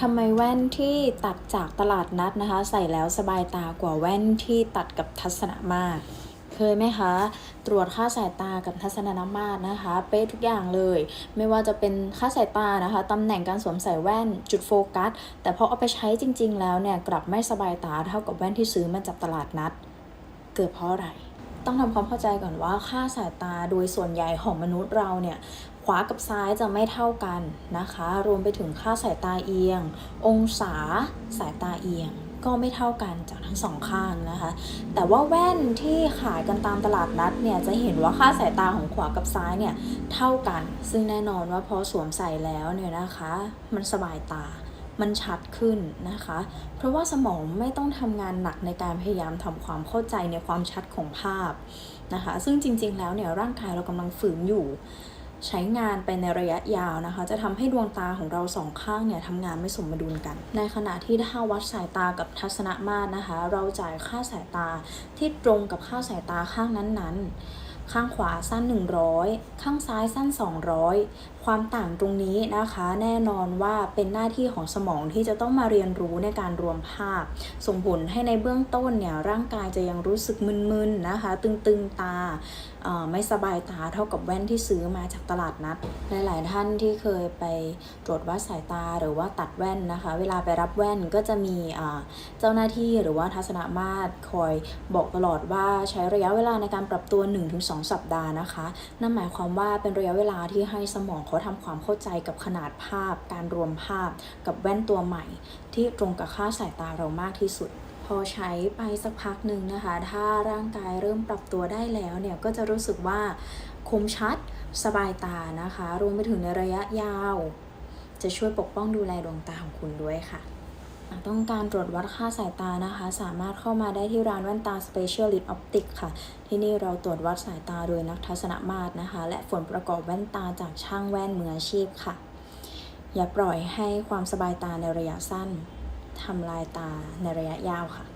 ทำไมแว่นที่ตัดจากตลาดนัดนะคะ ใส่แล้วสบายตากว่าแว่นที่ตัดกับทัศนมาตรเคยไหมคะ ตรวจค่าสายตากับทัศนมาตรนะคะ เป๊ะทุกอย่างเลย ไม่ว่าจะเป็นค่าสายตานะคะตำแหน่งการสวมใส่แว่นจุดโฟกัส แต่พอเอาไปใช้จริง ๆ แล้วเนี่ยกลับไม่สบายตาเท่ากับแว่นที่ซื้อมาจากตลาดนัด เกิดเพราะอะไรต้องทำความเข้าใจก่อนว่าค่าสายตาโดยส่วนใหญ่ของมนุษย์เราเนี่ย ขวากับซ้ายจะไม่เท่ากันนะคะ รวมไปถึงค่าสายตาเอียง องศาสายตาเอียงก็ไม่เท่ากันจากทั้งสองข้างนะคะ แต่ว่าแว่นที่ขายกันตามตลาดนัดเนี่ยจะเห็นว่าค่าสายตาของขวากับซ้ายเนี่ยเท่ากัน ซึ่งแน่นอนว่าพอสวมใส่แล้วเนี่ยนะคะ มันสบายตา มันชัดขึ้นนะคะ เพราะว่าสมองไม่ต้องทำงานหนักในการพยายามทำความเข้าใจในความชัดของภาพนะคะ ซึ่งจริงๆแล้วเนี่ยร่างกายเรากำลังฝืนอยู่ ใช้งานไปในระยะยาวนะคะ จะทำให้ดวงตาของเราสองข้างเนี่ยทำงานไม่สมดุลกัน ในขณะที่ถ้าวัดสายตากับทัศนมาตรนะคะ เราจ่ายค่าสายตาที่ตรงกับค่าสายตาข้างนั้นๆ ข้างขวาสั้น 100 ข้างซ้ายสั้น 200 ความต่างตรงนี้นะคะแน่นอนว่าเป็นหน้าที่ของสมองที่จะต้องมาเรียนรู้ในการรวมภาพ ส่งผลให้ในเบื้องต้นเนี่ยร่างกายจะยังรู้สึกมึนๆนะคะ ตึงๆตาไม่สบายตาเท่ากับแว่นที่ซื้อมาจากตลาดนัด หลาย ๆ ท่านที่เคยไปตรวจวัดสายตาหรือว่าตัดแว่นนะคะ เวลาไปรับแว่นก็จะมีเจ้าหน้าที่หรือว่าทัศนมาตรคอยบอกตลอดว่าใช้ระยะเวลาในการปรับตัว 1-2 2 สัปดาห์นะคะ นั่นหมายความว่าเป็นระยะเวลาที่ให้สมองเขาทำความเข้าใจกับขนาดภาพ การรวมภาพ กับแว่นตัวใหม่ ที่ตรงกับค่าสายตาเรามากที่สุดพอใช้ไปสักพักหนึ่งนะคะ ถ้าร่างกายเริ่มปรับตัวได้แล้วเนี่ยก็จะรู้สึกว่าคมชัด สบายตานะคะ รวมไปถึงในระยะยาว จะช่วยปกป้องดูแลดวงตาของคุณด้วยค่ะ ต้องการตรวจวัดค่าสายตานะคะ สามารถเข้ามาได้ที่ร้านแว่นตา Specialist Optic ค่ะ ที่นี่เราตรวจวัดสายตาโดยนักทัศนมาตรนะคะ และผลประกอบแว่นตาจากช่างแว่นมืออาชีพค่ะ อย่าปล่อยให้ความสบายตาในระยะสั้นทำลายตาในระยะยาวค่ะ